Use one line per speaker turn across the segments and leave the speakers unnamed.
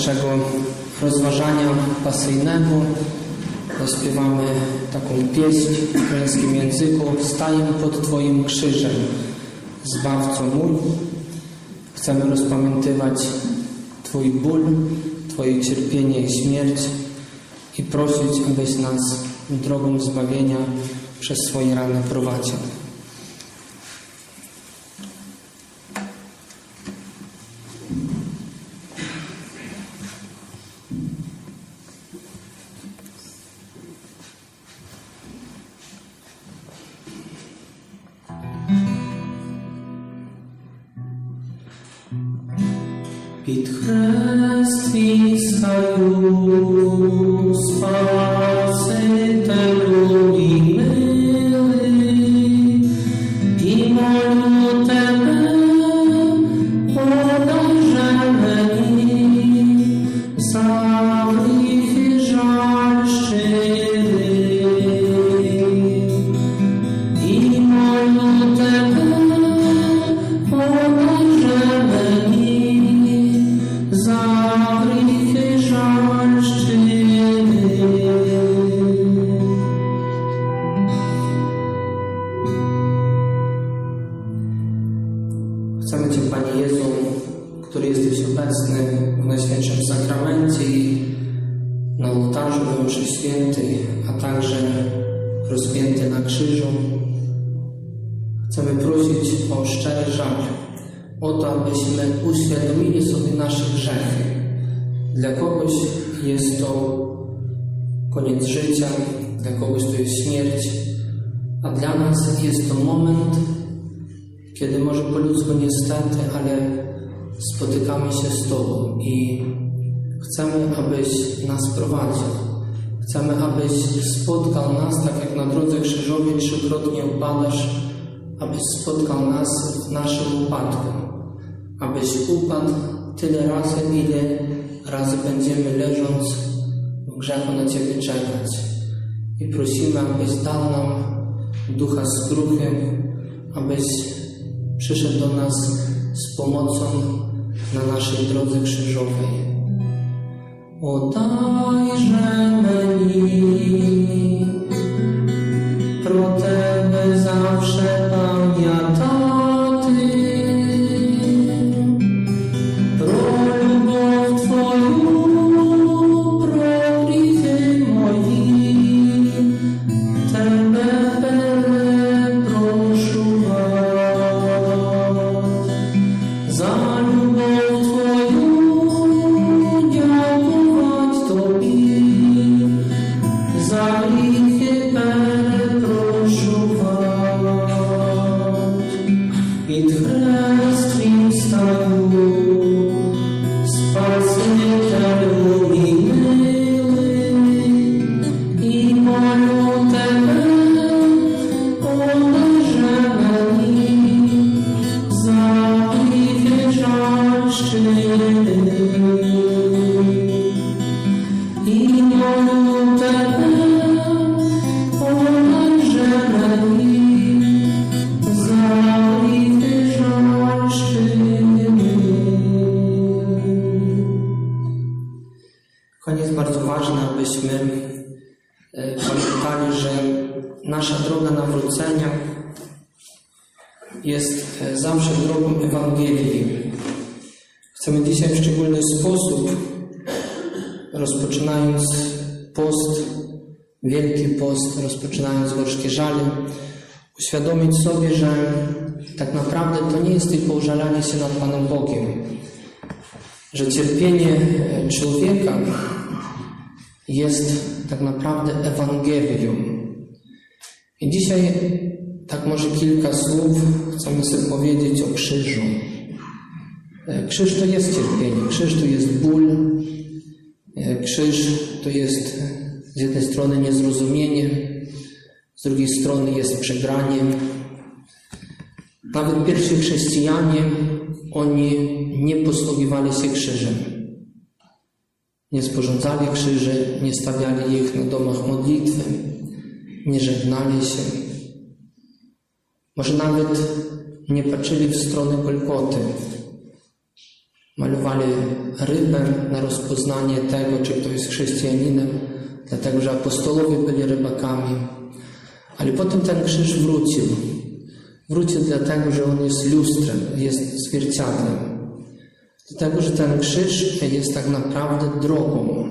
naszego rozważania pasyjnego zaśpiewamy taką pieśń w męskim języku Staję pod Twoim krzyżem, Zbawco mój. Chcemy rozpamiętywać Twój ból, Twoje cierpienie i śmierć i prosić, abyś nas drogą zbawienia przez swoje rany prowadził. Kogoś to jest śmierć, a dla nas jest to moment, kiedy może po ludzku niestety, ale spotykamy się z Tobą i chcemy, abyś nas prowadził. Chcemy, abyś spotkał nas, tak jak na drodze krzyżowej trzykrotnie upadasz, abyś spotkał nas w naszym upadku. Abyś upadł tyle razy, ile razy będziemy leżąc w grzechu na Ciebie czekać. I prosimy, abyś dał nam ducha skruchy, abyś przyszedł do nas z pomocą na naszej drodze krzyżowej. Odajże meni, abyśmy e, że nasza droga nawrócenia jest e, zawsze drogą Ewangelii. Chcemy dzisiaj w szczególny sposób, rozpoczynając post, Wielki Post, rozpoczynając gorzkie żale, uświadomić sobie, że tak naprawdę to nie jest tylko użalanie się nad Panem Bogiem, że cierpienie e, człowieka jest tak naprawdę Ewangelią. I dzisiaj tak może kilka słów chcemy sobie powiedzieć o krzyżu. E, Krzyż to jest cierpienie, krzyż to jest ból, e, krzyż to jest z jednej strony niezrozumienie, z drugiej strony jest przegraniem. Nawet pierwsi chrześcijanie, oni nie posługiwali się krzyżem. Nie sporządzali krzyży, nie stawiali ich na domach modlitwy, nie żegnali się. Może nawet nie patrzyli w stronę Golgoty. malowali rybę na rozpoznanie tego, czy ktoś jest chrześcijaninem, dlatego że apostolowie byli rybakami. Ale potem ten krzyż wrócił. Wrócił dlatego, że on jest lustrem, jest zwierciadłem. Dlatego, że ten krzyż jest tak naprawdę drogą.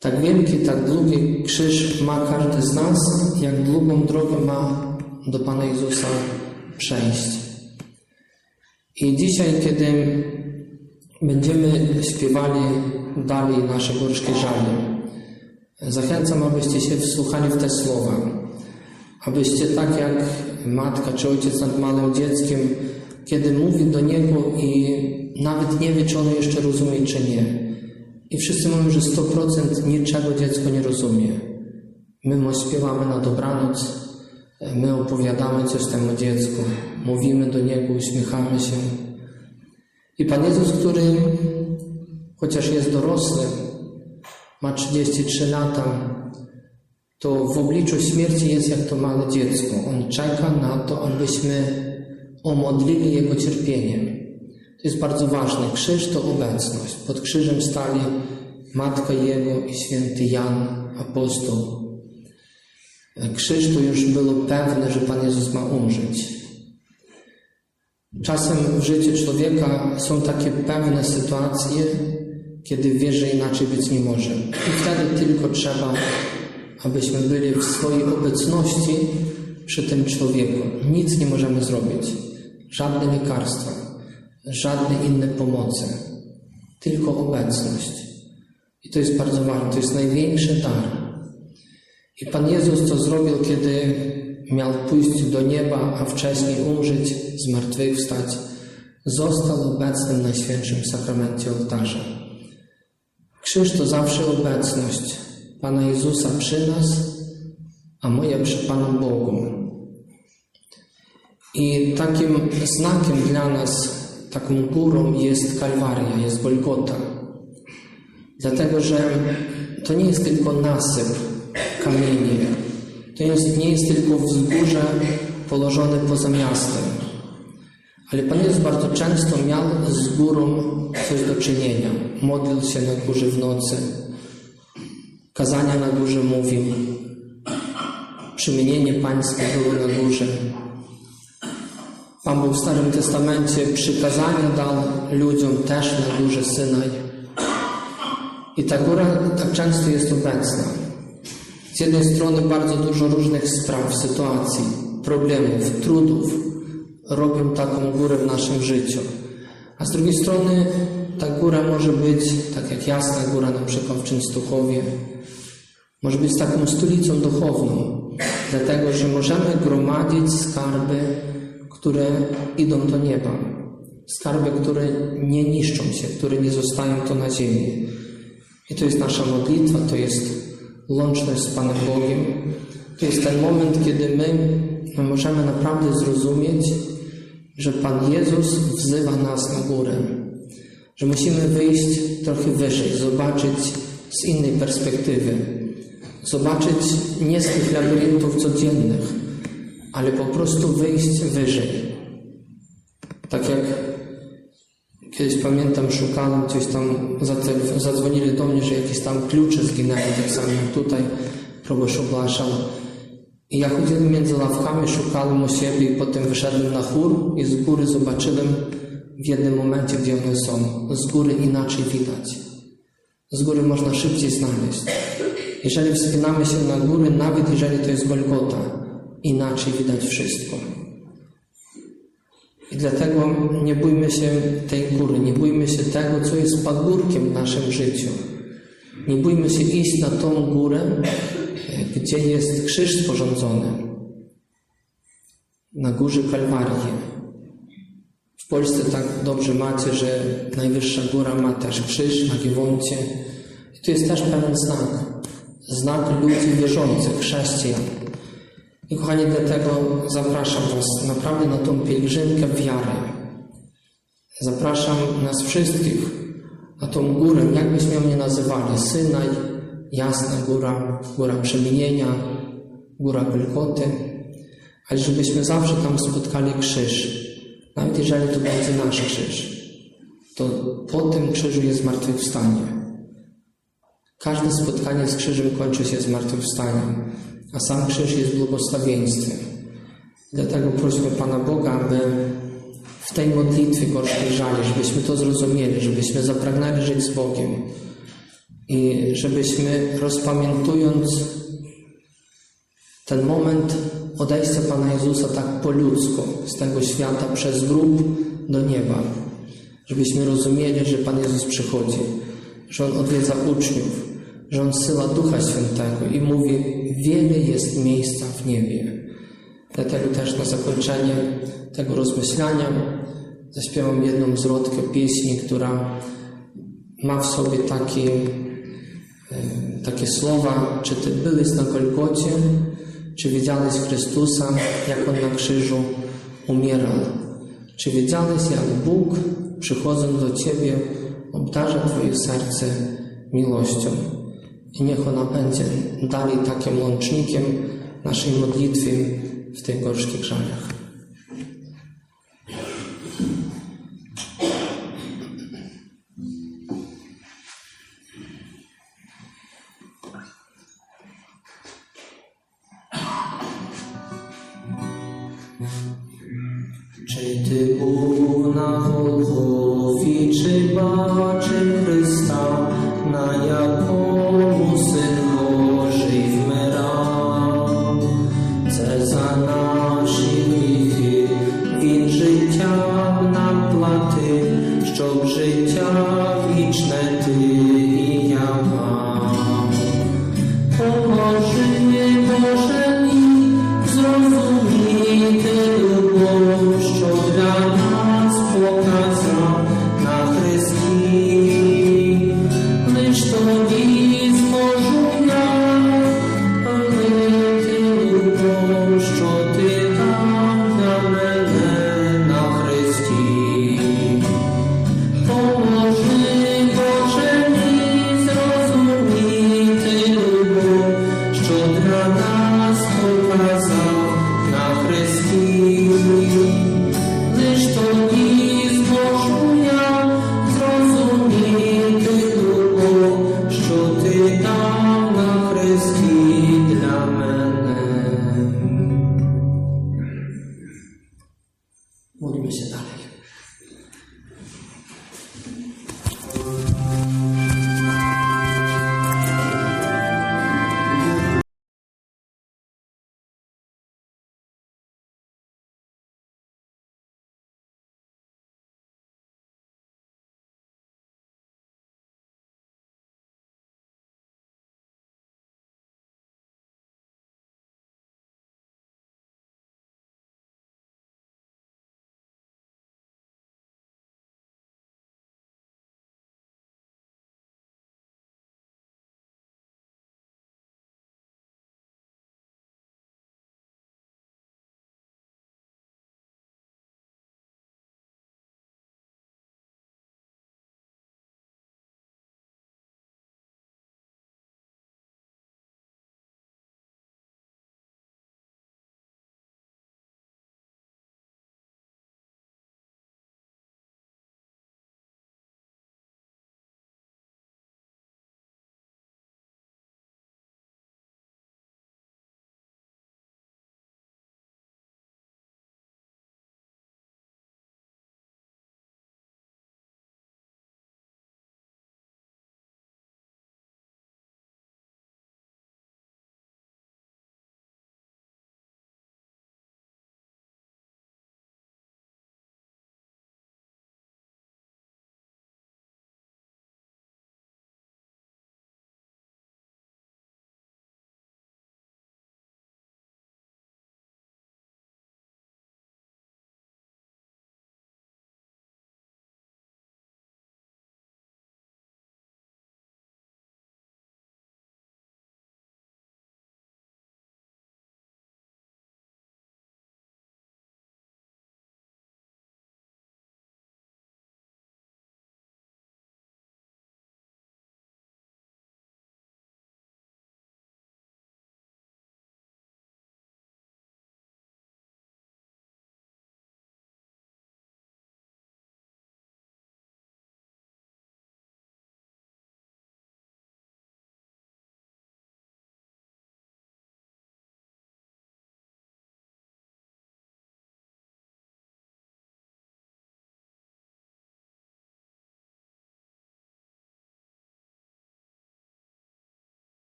Tak wielki, tak długi krzyż ma każdy z nas, jak długą drogę ma do Pana Jezusa przejść. I dzisiaj, kiedy będziemy śpiewali dalej nasze gorzkie żale, zachęcam, abyście się wsłuchali w te słowa. Abyście tak jak matka czy ojciec nad małym dzieckiem, kiedy mówi do niego i nawet nie wie, czy ono jeszcze rozumie, czy nie. I wszyscy mówią, że 100% niczego dziecko nie rozumie. My mu śpiewamy na dobranoc, my opowiadamy coś temu dziecku, mówimy do niego, uśmiechamy się. I Pan Jezus, który chociaż jest dorosły, ma 33 lata, to w obliczu śmierci jest jak to małe dziecko. On czeka na to, abyśmy omodlili Jego cierpienie. To jest bardzo ważne. Krzyż to obecność. Pod krzyżem stali Matka Jego i święty Jan, apostoł. Krzyż to już było pewne, że Pan Jezus ma umrzeć. Czasem w życiu człowieka są takie pewne sytuacje, kiedy wie, że inaczej być nie może. I wtedy tylko trzeba, abyśmy byli w swojej obecności przy tym człowieku. Nic nie możemy zrobić. Żadne lekarstwa, żadne inne pomocy. Tylko obecność. I to jest bardzo ważne. To jest największy dar. I Pan Jezus to zrobił, kiedy miał pójść do nieba, a wcześniej umrzeć, zmartwychwstać. Został obecnym na świętszym sakramencie ołtarza. Krzyż to zawsze obecność Pana Jezusa przy nas, a moja przy Panu Bogu. I takim znakiem dla nas, taką górą jest Kalwaria, jest Golgota. Dlatego, że to nie jest tylko nasyp kamieni. To jest, nie jest tylko wzgórze położone poza miastem. Ale Pan Jezus bardzo często miał z górą coś do czynienia. Modlił się na górze w nocy. Kazania na górze mówił. Przemienienie Pańskie było na górze. Pan Bóg w Starym Testamencie przykazania dał ludziom też na górze Synaj. I ta góra tak często jest obecna. Z jednej strony bardzo dużo różnych spraw, sytuacji, problemów, trudów robią taką górę w naszym życiu. A z drugiej strony ta góra może być, tak jak Jasna Góra na przykład w Częstochowie, może być taką stolicą duchowną, dlatego że możemy gromadzić skarby, które idą do nieba. Skarby, które nie niszczą się, które nie zostają to na ziemi. I to jest nasza modlitwa, to jest łączność z Panem Bogiem. To jest ten moment, kiedy my możemy naprawdę zrozumieć, że Pan Jezus wzywa nas na górę, że musimy wyjść trochę wyżej, zobaczyć z innej perspektywy, zobaczyć nie z tych labiryntów codziennych, ale po prostu wyjść wyżej. Tak jak Kiedyś pamiętam, szukałem gdzieś tam, zadzwonili do mnie, że jakieś tam klucze zginęły, tak samo tutaj proboszcz ogłaszał. I ja chodziłem między ławkami, szukałem o siebie i potem wyszedłem na chór i z góry zobaczyłem w jednym momencie, gdzie one są. Z góry inaczej widać. Z góry można szybciej znaleźć. Jeżeli wspinamy się na góry, nawet jeżeli to jest Golgota, inaczej widać wszystko. I dlatego nie bójmy się tej góry, nie bójmy się tego, co jest pagórkiem w naszym życiu. Nie bójmy się iść na tą górę, gdzie jest krzyż sporządzony. Na górze Kalwarii. W Polsce tak dobrze macie, że najwyższa góra ma też krzyż na Giewoncie. I to jest też pewien znak. Znak ludzi wierzących, chrześcijan. I kochani, dlatego zapraszam Was naprawdę na tą pielgrzymkę wiary. Zapraszam nas wszystkich na tą górę, jak byśmy ją nie nazywali, Synaj, Jasna Góra, Góra Przemienienia, Góra Wielkoty, ale żebyśmy zawsze tam spotkali krzyż, nawet jeżeli to będzie nasz krzyż. to po tym krzyżu jest zmartwychwstanie. Każde spotkanie z krzyżem kończy się zmartwychwstaniem, a sam krzyż jest błogosławieństwem. Dlatego prośmy Pana Boga, aby w tej modlitwie gorzkiej żali, żebyśmy to zrozumieli, żebyśmy zapragnęli żyć z Bogiem i żebyśmy rozpamiętując ten moment odejścia Pana Jezusa tak po ludzku z tego świata przez grób do nieba, żebyśmy rozumieli, że Pan Jezus przychodzi, że On odwiedza uczniów, że On zsyła Ducha Świętego i mówi, wiele jest miejsca w niebie. Dlatego też na zakończenie tego rozmyślania zaśpiewam jedną zwrotkę pieśni, która ma w sobie taki, e, takie słowa, czy Ty byłeś na Golgocie, czy widziałeś Chrystusa, jak On na krzyżu umierał? Czy wiedziałeś, jak Bóg, przychodząc do Ciebie, obdarza Twoje serce miłością? I niech ona będzie dalej takim łącznikiem naszej modlitwy w tych gorzkich żaliach.